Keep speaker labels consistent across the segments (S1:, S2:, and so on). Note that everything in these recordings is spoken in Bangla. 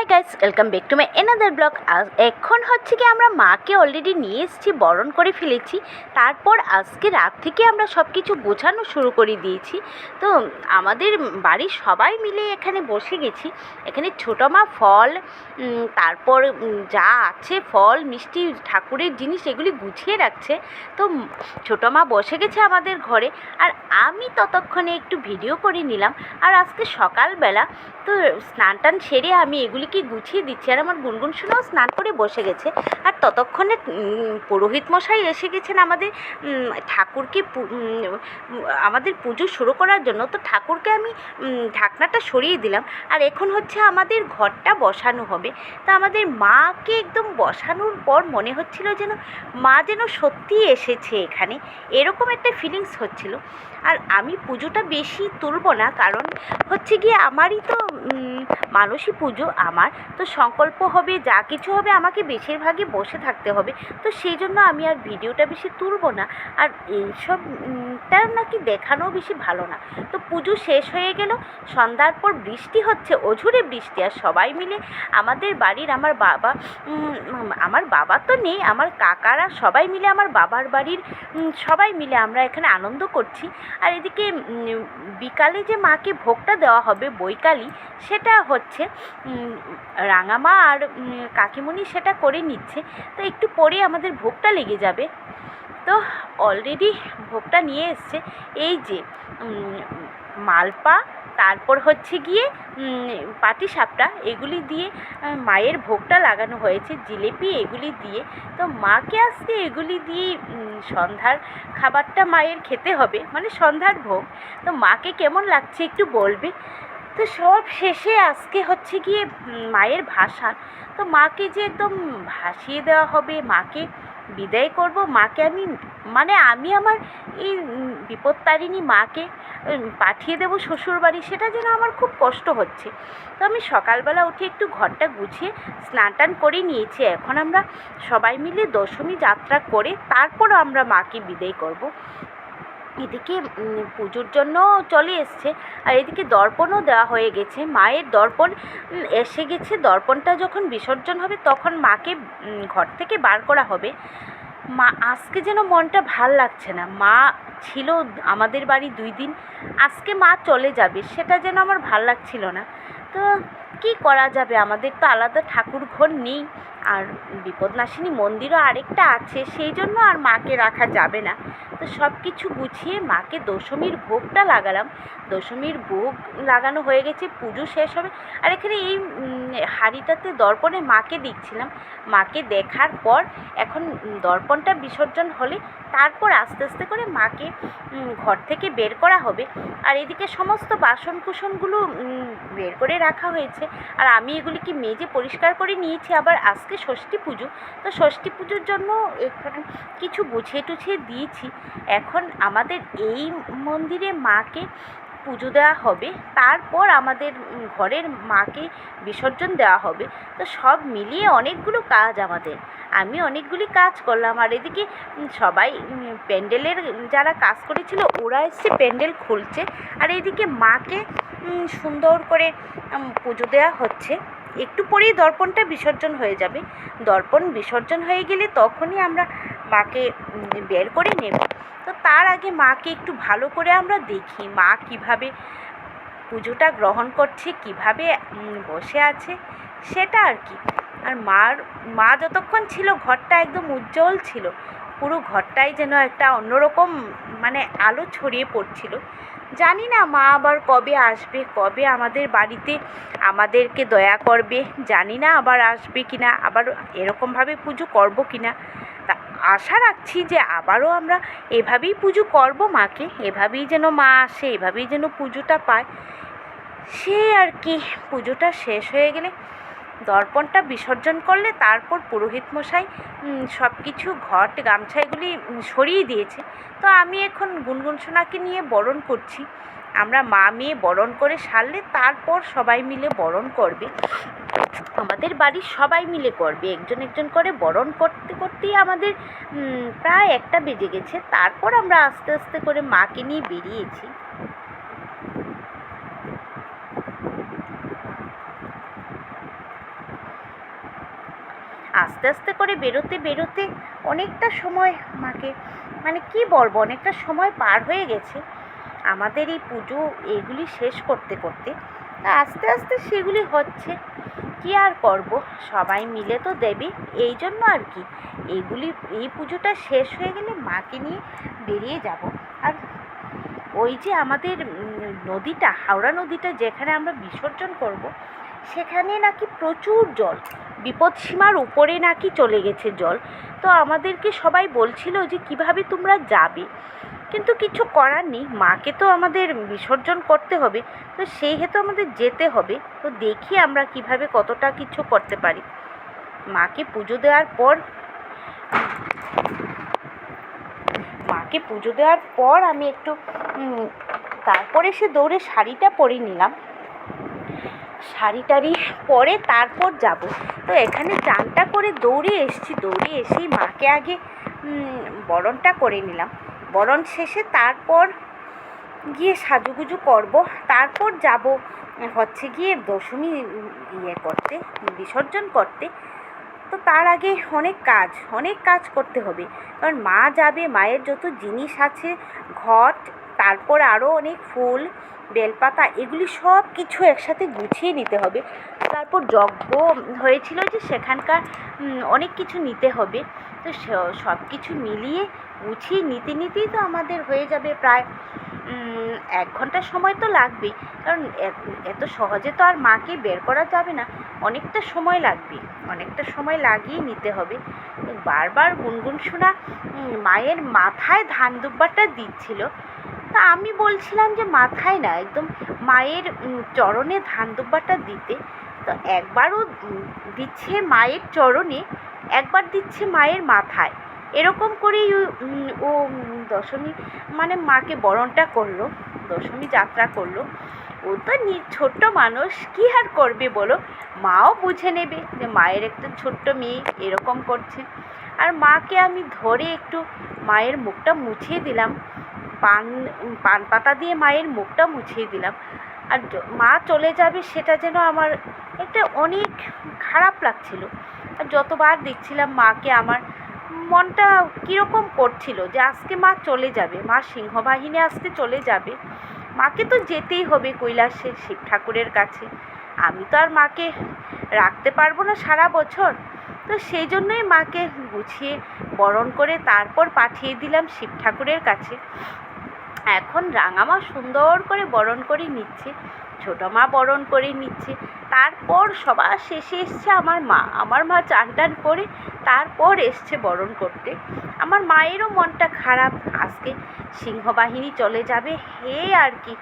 S1: Hi guys welcome back to my another blog এখন হচ্ছে কি আমরা মাকে অলরেডি নিয়ে এসেছি, বরণ করে ফেলেছি। তারপর আজকে রাত থেকে আমরা সব কিছু গোছানো শুরু করে দিয়েছি। তো আমাদের বাড়ির সবাই মিলে এখানে বসে গেছি। এখানে ছোটো মা ফল তারপর যা আছে, ফল, মিষ্টি, ঠাকুরের জিনিস এগুলি গুছিয়ে রাখছে। তো ছোটো মা বসে গেছে আমাদের ঘরে। আর আমি ততক্ষণে একটু ভিডিও করে নিলাম। আর আজকে সকালবেলা তো স্নান টান সেরে আমি এগুলিকে গুছিয়ে দিচ্ছি? আর আমার গুনগুন শোনাও স্নান করে বসে গেছে। আর ততক্ষণে পুরোহিত মশাই এসে গেছেন আমাদের ঠাকুরকে আমাদের পুজো শুরু করার জন্য। তো ঠাকুরকে আমি ঢাকনাটা সরিয়ে দিলাম। আর এখন হচ্ছে আমাদের ঘরটা বসানো হবে। তা আমাদের মাকে একদম বসানোর পর মনে হচ্ছিল যেন মা যেন সত্যি এসেছে এখানে। এরকম একটা ফিলিংস হচ্ছিল। আর আমি পুজোটা বেশি তুলব না। কারণ হচ্ছে গিয়ে আমারই তো মানসী পুজো আমার। তো সংকল্প হবে, যা কিছু হবে আমাকে বেশিরভাগই বসে থাকতে হবে। তো সেই জন্য আমি আর ভিডিওটা বেশি তুলব না। আর এইসব উম, নাকি দেখানোও বেশি ভালো না। তো পুজো শেষ হয়ে গেল সন্ধ্যার পর বৃষ্টি হচ্ছে অঝুরে বৃষ্টি আর সবাই মিলে আমাদের বাড়ির আমার বাবা আমার বাবা তো নেই আমার কাকারা সবাই মিলে আমার বাবার বাড়ির সবাই মিলে আমরা এখানে আনন্দ করছি। আর এদিকে বিকালে যে মাকে ভোগটা দেওয়া হবে বৈকালি সেটা হচ্ছে রাঙামা আর কাকিমণি সেটা করে নিচ্ছে। তো একটু পরে আমাদের ভোগটা লেগে যাবে। তো অলরেডি ভোগটা নিয়ে এসছে। এই যে মালপা, তারপর হচ্ছে গিয়ে পাটি সাপটা, এগুলি দিয়ে মায়ের ভোগটা লাগানো হয়েছে, জিলেপি এগুলি দিয়ে। তো মাকে আজকে এগুলি দিয়ে সন্ধ্যার খাবারটা মায়ের খেতে হবে মানে সন্ধ্যার ভোগ। তো মাকে কেমন লাগছে একটু বলবে? তো সব শেষে আজকে হচ্ছে গিয়ে মায়ের ভাষা। তো মাকে যে একদম ভাসিয়ে দেওয়া হবে, মাকে বিদায় করব মাকে আমি মানে আমি আমার এই বিপত্তারিণী মাকে পাঠিয়ে দেবো শ্বশুরবাড়ি, সেটা যেন আমার খুব কষ্ট হচ্ছে। তো আমি সকালবেলা উঠে একটু ঘরটা গুছিয়ে স্নান টান করে নিয়েছি। এখন আমরা সবাই মিলে দশমী যাত্রা করে তারপর আমরা মাকে বিদায় করব। এদিকে পুজোর জন্য চলে এসছে। আর এদিকে দর্পণও দেওয়া হয়ে গেছে। মায়ের দর্পণ এসে গেছে। দর্পণটা যখন বিসর্জন হবে, তখন মাকে ঘর থেকে বার করা হবে। মা, আজকে যেন মনটা ভালো লাগছে না। মা ছিল আমাদের বাড়ি দুই দিন। আজকে মা চলে যাবে। সেটা যেন আমার ভালো লাগছিল না। তো কি করা যাবে? আমাদের তো আলাদা ঠাকুর ঘর নেই। আর বিপদনাশিনী মন্দিরও আরেকটা আছে, সেই জন্য আর মাকে রাখা যাবে না। তো সব কিছু গুছিয়ে মাকে দশমীর ভোগটা লাগালাম। দশমীর ভোগ লাগানো হয়ে গেছে, পুজো শেষ হবে। আর এখানে এই হাঁড়িটাতে দর্পণে মাকে দিচ্ছিলাম। মাকে দেখার পর এখন দর্পণটা বিসর্জন হলে তারপর আস্তে আস্তে করে মাকে ঘর থেকে বের করা হবে। আর এদিকে সমস্ত বাসন কুসনগুলো বের করে রাখা হয়েছে। আর আমি এগুলি কি মেজে পরিষ্কার করে নিয়েছি? আবার আজকে ষষ্ঠী পুজো। তো ষষ্ঠী পুজোর জন্য এখানে কিছু গুছিয়ে টুছিয়ে দিয়েছি। এখন আমাদের এই মন্দিরে মাকে পুজো দেওয়া হবে, তারপর আমাদের ঘরের মাকে বিসর্জন দেওয়া হবে। তো সব মিলিয়ে অনেকগুলো কাজ আমাদের। আমি অনেকগুলি কাজ করলাম, আর এদিকে সবাই প্যান্ডেলের যারা কাজ করেছিল, ওরা এসছে প্যান্ডেল খুলছে। আর এদিকে মাকে সুন্দর করে পুজো দেওয়া হচ্ছে। একটু পরেই দর্পণটা বিসর্জন হয়ে যাবে। দর্পণ বিসর্জন হয়ে গেলে তখনই আমরা মাকে বের করে নেব। তো তার আগে মাকে একটু ভালো করে আমরা দেখি। মা কীভাবে পুজোটা গ্রহণ করছে, কীভাবে বসে আছে, সেটা আর কি। আর মার, মা যতক্ষণ ছিল ঘরটা একদম উজ্জ্বল ছিল, পুরো ঘরটাই যেন একটা অন্যরকম মানে আলো ছড়িয়ে পড়ছিল। জানি না মা আবার কবে আসবে, কবে আমাদের বাড়িতে আমাদেরকে দয়া করবে, জানি না আবার আসবে কি না আবার এরকমভাবে পুজো করব কি না তা আশা রাখছি যে আবারও আমরা এভাবেই পুজো করব মাকে, এভাবেই যেন মা আসে, এভাবেই যেন পুজোটা পায়। সে আর কি, পুজোটা শেষ হয়ে গেলে দর্পণটা বিসর্জন করলে তারপর পুরোহিত মশাই সব কিছু ঘট গামছা এগুলি সরিয়ে দিয়েছে। তো আমি এখন গুনগুন সোনাকে নিয়ে বরণ করছি। আমরা মা মেয়ে বরণ করে সারলে তারপর সবাই মিলে বরণ করবে। আমাদের বাড়ির সবাই মিলে করবে। একজন একজন করে বরণ করতে করতেই আমাদের প্রায় একটা বেজে গেছে। তারপর আমরা আস্তে আস্তে করে মাকে নিয়ে বেরিয়েছি। আস্তে আস্তে করে বেরোতে বেরোতে অনেকটা সময় মাকে মানে কি বলব, অনেকটা সময় পার হয়ে গেছে। আমাদের এই পুজো এগুলি শেষ করতে করতে আস্তে আস্তে সেগুলি হচ্ছে। কি আর করব? সবাই মিলে তো দেবে, এই জন্য আর কি। এগুলি, এই পুজোটা শেষ হয়ে গেলে মাকে নিয়ে বেরিয়ে যাব। আর ওই যে আমাদের নদীটা, হাওড়া নদীটা যেখানে আমরা বিসর্জন করব সেখানে নাকি প্রচুর জল। বিপদসীমার উপরে নাকি চলে গেছে জল। তো আমাদেরকে সবাই বলছিল যে, কীভাবে তোমরা যাবে? কিন্তু কিছু করার নেই। মাকে তো আমাদের বিসর্জন করতে হবে। তো সেই হেতু আমাদের যেতে হবে। তো দেখি আমরা কীভাবে কতটা কিছু করতে পারি। মাকে পুজো দেওয়ার পর মাকে পুজো দেওয়ার পর আমি একটু তারপরে সে দৌড়ে শাড়িটা পরে নিলাম। শাড়ি টাড়ি পরে তারপর যাব। তো এখানে চানটা করে দৌড়ে এসেছি দৌড়ে এসেই মাকে আগে বরণটা করে নিলাম। বরণ শেষে তারপর গিয়ে সাজুগুজু করব। তারপর যাব হচ্ছে গিয়ে দশমী ইয়ে করতে, বিসর্জন করতে। তো তার আগে অনেক কাজ অনেক কাজ করতে হবে। কারণ মা যাবে, মায়ের যত জিনিস আছে, ঘট তারপর আরও অনেক ফুল, বেলপাতা, এগুলি সব কিছু একসাথে গুছিয়ে নিতে হবে। তারপর যজ্ঞ হয়েছিল যে সেখানকার অনেক কিছু নিতে হবে। তো সব কিছু মিলিয়ে গুছিয়ে নিতে, নিতেই তো আমাদের হয়ে যাবে প্রায় এক ঘণ্টা সময় তো লাগবেই। কারণ এত- সহজে তো আর মাকে বের করা যাবে না। অনেকটা সময় লাগবে, অনেকটা সময় লাগিয়ে নিতে হবে। বারবার গুনগুন শোনা মায়ের মাথায় ধান দুব্বাটা দিচ্ছিল। তা আমি বলছিলাম যে মাথায় না একদম মায়ের চরণে ধান দুব্বাটা দিতে। তো একবারও দিচ্ছে মায়ের চরণে, একবার দিচ্ছে মায়ের মাথায়। এরকম করেই ও- দশমী মানে মাকে বরণটা করল, দশমী যাত্রা করল। ও তো ছোট্ট মানুষ, কী আর করবে বলো? মাও বুঝে নেবে যে মায়ের একটা ছোট্ট মেয়ে, এরকম করছে। আর মাকে আমি ধরে একটু মায়ের মুখটা মুছিয়ে দিলাম। পান পান পাতা দিয়ে মায়ের মুখটা মুছিয়ে দিলাম। আর মা চলে যাবে সেটা যেন আমার একটা অনেক খারাপ লাগছিল। আর যতবার দেখছিলাম মাকে আমার মনটা কীরকম করছিল যে আজকে মা চলে যাবে, মা সিংহবাহিনী আজকে চলে যাবে। মাকে তো যেতেই হবে কৈলাসে শিব ঠাকুরের কাছে। আমি তো আর মাকে রাখতে পারব না সারা বছর। তো সেই জন্যই মাকে গুছিয়ে বরণ করে তারপর পাঠিয়ে দিলাম শিব ঠাকুরের কাছে। এখন রাঙামা সুন্দর করে বরণ করে নিচ্ছে, ছোটো মা বরণ করে নিচ্ছে, তারপর সবার শেষে এসছে আমার মা। আমার মা চান টান করে তারপর এসছে বরণ করতে। আমার মায়েরও মনটা খারাপ। আজকে সিংহবাহিনী চলে যাবে। হে আর কি,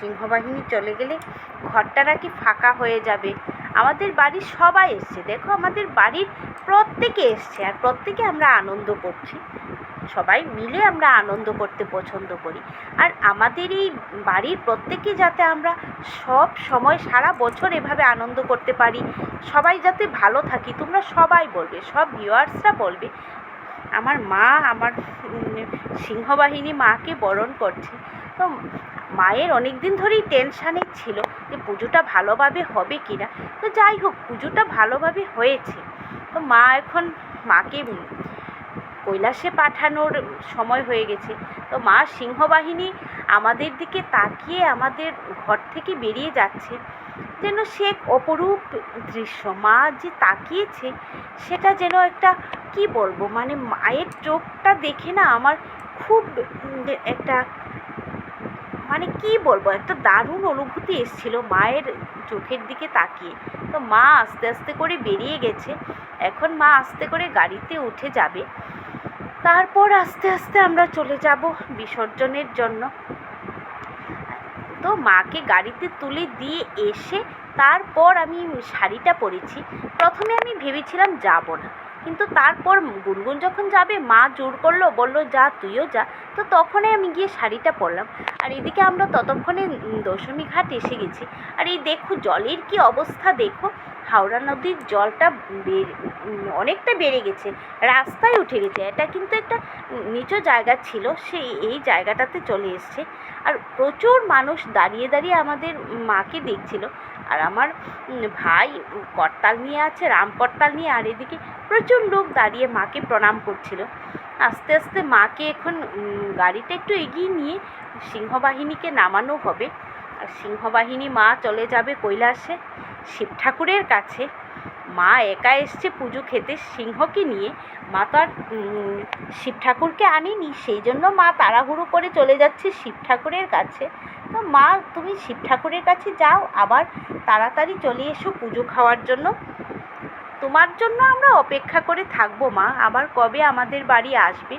S1: সিংহবাহিনী চলে গেলে ঘরটা নাকি ফাঁকা হয়ে যাবে। আমাদের বাড়ির সবাই এসছে। দেখো, আমাদের বাড়ির প্রত্যেকে এসছে আর প্রত্যেকে আমরা আনন্দ করছি। সবাই মিলে আমরা আনন্দ করতে পছন্দ করি। আর আমাদের এই বাড়ির প্রত্যেকে যাতে আমরা সব সময় সারা বছর এভাবে আনন্দ করতে পারি, সবাই যাতে ভালো থাকি, তোমরা সবাই বলবে, সব ভিউয়ার্সরা বলবে, আমার মা, আমার সিংহবাহিনী মাকে বরণ করছে। তো মায়ের অনেক দিন ধরেই টেনশানে ছিল যে পুজোটা ভালোভাবে হবে কি না তো যাই হোক, পুজোটা ভালোভাবে হয়েছে। তো মা এখন মাকে কৈলাসে পাঠানোর সময় হয়ে গেছে। তো মা সিংহবাহিনী আমাদের দিকে তাকিয়ে আমাদের ঘর থেকে বেরিয়ে যাচ্ছে। যেন সে এক অপরূপ দৃশ্য। মা যে তাকিয়েছে, সেটা যেন একটা, কি বলব মানে মায়ের চোখটা দেখে না আমার খুব একটা মানে কি বলব, একটা দারুণ অনুভূতি এসেছিল মায়ের চোখের দিকে তাকিয়ে। তো মা আস্তে আস্তে করে বেরিয়ে গেছে। এখন মা আস্তে করে গাড়িতে উঠে যাবে। তারপর আস্তে আস্তে আমরা চলে যাব বিসর্জনের জন্য। তো মাকে গাড়িতে তুলে দিয়ে এসে তারপর আমি শাড়িটা পরেছি। প্রথমে আমি ভেবেছিলাম যাব না। কিন্তু তারপর গুনগুন যখন যাবে, মা জোর করল, বলল, যা, তুইও যা। তো তখনই আমি গিয়ে শাড়িটা পরলাম। আর এদিকে আমরা ততক্ষণে দশমী ঘাট এসে গেছি। আর এই দেখো, জলের কি অবস্থা দেখো। হাওড়া নদীর জলটা অনেকটা বেড়ে গেছে। রাস্তায় উঠে গেছে। এটা কিন্তু একটা নিচু জায়গা ছিল সেই এই জায়গাটাতে চলে এসছে। আর প্রচুর মানুষ দাঁড়িয়ে দাঁড়িয়ে আমাদের মাকে দেখছিল। আর আমার ভাই করতাল নিয়ে আছে, রাম করতাল নিয়ে, আর এদিকে প্রচুর লোক দাঁড়িয়ে মাকে প্রণাম করছিল। আস্তে আস্তে মাকে এখন গাড়িটা একটু এগিয়ে নিয়ে সিংহবাহিনীকে নামানো হবে। আর সিংহবাহিনী মা চলে যাবে কৈলাসে শিব ঠাকুরের কাছে। মা একা এসছে পুজো খেতে, সিংহকে নিয়ে। মা তো আর শিব ঠাকুরকে আনিনি, সেই জন্য মা তাড়াহুড়ো করে চলে যাচ্ছে শিব ঠাকুরের কাছে। তো মা, তুমি শিব ঠাকুরের কাছে যাও, আবার তাড়াতাড়ি চলে এসো পুজো খাওয়ার জন্য। তোমার জন্য আমরা অপেক্ষা করে থাকব মা, আবার কবে আমাদের বাড়ি আসবে।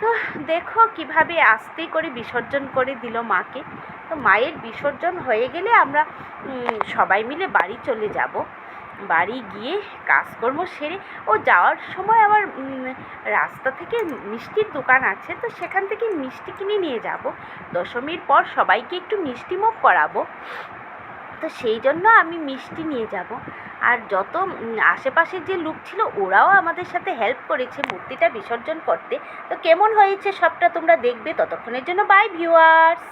S1: তো দেখো কীভাবে আস্তে করে বিসর্জন করে দিল মাকে। তো মায়ের বিসর্জন হয়ে গেলে আমরা সবাই মিলে বাড়ি চলে যাব। বাড়ি গিয়ে কাজকর্ম সেরে ও যাওয়ার সময় আবার রাস্তা থেকে মিষ্টির দোকান আছে, তো সেখান থেকে মিষ্টি কিনে নিয়ে যাব। দশমীর পর সবাইকে একটু মিষ্টিমুখ করাবো। তো সেই জন্য আমি মিষ্টি নিয়ে যাব। আর যত আশেপাশের যে লোক ছিল, ওরাও আমাদের সাথে হেল্প করেছে মূর্তিটা বিসর্জন করতে। তো কেমন হয়েছে সবটা তোমরা দেখবে ততক্ষণের জন্য বাই ভিউয়ার্স